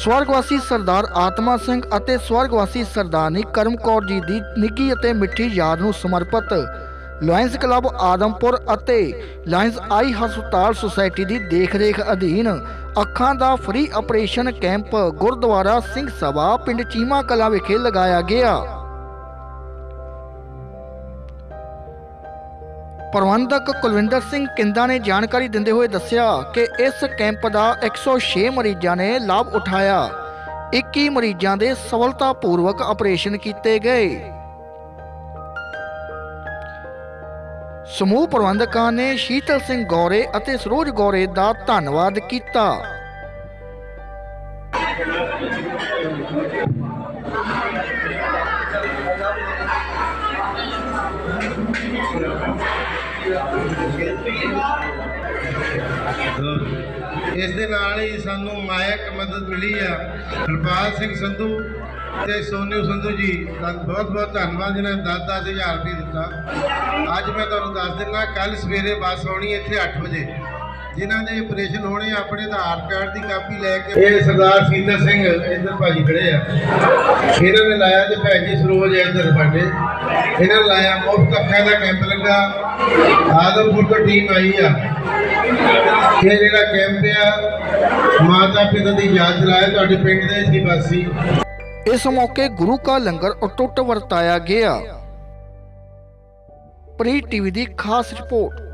ਸਵਰਗਵਾਸੀ ਸਰਦਾਰ ਆਤਮਾ ਸਿੰਘ ਅਤੇ ਸਵਰਗਵਾਸੀ ਸਰਦਾਰਨੀ ਕਰਮ ਕੌਰ ਜੀ ਦੀ ਨਿੱਘੀ ਅਤੇ ਮਿੱਠੀ ਯਾਦ ਨੂੰ ਸਮਰਪਿਤ ਲਾਇੰਸ ਕਲੱਬ ਆਦਮਪੁਰ ਅਤੇ ਲਾਇੰਸ ਆਈ ਹਸਪਤਾਲ ਸੁਸਾਇਟੀ ਦੀ ਦੇਖਰੇਖ ਅਧੀਨ ਅੱਖਾਂ ਦਾ free operation camp Gurdwara Singh Sabha, ਪਿੰਡ ਚੀਮਾ ਕਲਾਂ ਵਿਖੇ ਲਗਾਇਆ ਗਿਆ। ਪ੍ਰਬੰਧਕ ਕੁਲਵਿੰਦਰ ਸਿੰਘ ਕਿੰਦਾ ਨੇ ਜਾਣਕਾਰੀ ਦਿੰਦੇ ਹੋਏ ਦੱਸਿਆ ਕਿ ਇਸ ਕੈਂਪ ਦਾ 106 ਮਰੀਜ਼ਾਂ ਨੇ ਲਾਭ ਉਠਾਇਆ। 21 ਮਰੀਜ਼ਾਂ ਦੇ ਸਫਲਤਾਪੂਰਵਕ ਆਪਰੇਸ਼ਨ ਕੀਤੇ ਗਏ। ਸਮੂਹ ਪ੍ਰਬੰਧਕਾਂ ਨੇ ਸ਼ੀਤਲ ਸਿੰਘ ਗੌਰੇ ਅਤੇ ਸਰੋਜ ਗੌਰੇ ਦਾ ਧੰਨਵਾਦ ਕੀਤਾ। ਇਸ ਦੇ ਨਾਲ ਹੀ ਸਾਨੂੰ ਮਾਇਕ ਮਦਦ ਮਿਲੀ ਆ। ਹਰਪਾਲ ਸਿੰਘ ਸੰਧੂ ਤੇ ਸੋਨੂ ਸੰਧੂ ਜੀ ਦਾ ਬਹੁਤ ਬਹੁਤ ਧੰਨਵਾਦ ਜਿਹਨਾਂ ਨੇ 10 ਹਜ਼ਾਰ ਰੁਪਏ ਦਿੱਤਾ। ਅੱਜ ਮੈਂ ਤੁਹਾਨੂੰ ਦੱਸ ਦਿੰਦਾ ਕੱਲ ਸਵੇਰੇ ਬੱਸ ਆਉਣੀ ਇੱਥੇ 8 ਵਜੇ। ਜਿਨ੍ਹਾਂ ਦੇ ਆਪਰੇਸ਼ਨ ਹੋਣੇ ਆਪਣੇ ਆਧਾਰ ਕਾਰਡ ਦੀ ਕਾਪੀ ਲੈ ਕੇ ਇਹ ਸਰਦਾਰ ਸੀਤਰ ਸਿੰਘ ਇੱਧਰ ਭਾਜੀ ਖੜੇ ਆ। ਇਹਨਾਂ ਨੇ ਲਾਇਆ ਤੇ ਭੈਣ ਜੀ ਸਰੋਜ ਇੱਧਰ ਸਾਡੇ ਇਹਨਾਂ ਨੇ ਲਾਇਆ ਮੁਫਤ ਅੱਖਾਂ ਦਾ ਕੈਂਪ ਲੱਗਾ। ਆਦਮਪੁਰ ਤੋਂ ਟੀਮ ਆਈ ਆ। ਇਹ ਜਿਹੜਾ ਕੈਂਪ ਆ ਮਾਤਾ ਪਿਤਾ ਦੀ ਯਾਦ ਦਿਲਾਇਆ ਤੁਹਾਡੇ ਪਿੰਡ ਦੇ ਸੀ ਵਾਸੀ। ਇਸ ਮੌਕੇ ਗੁਰੂ ਕਾ ਲੰਗਰ ਅਟੁੱਟ ਵਰਤਾਇਆ ਗਿਆ। ਪ੍ਰੀ ਟੀਵੀ ਦੀ ਖਾਸ ਰਿਪੋਰਟ।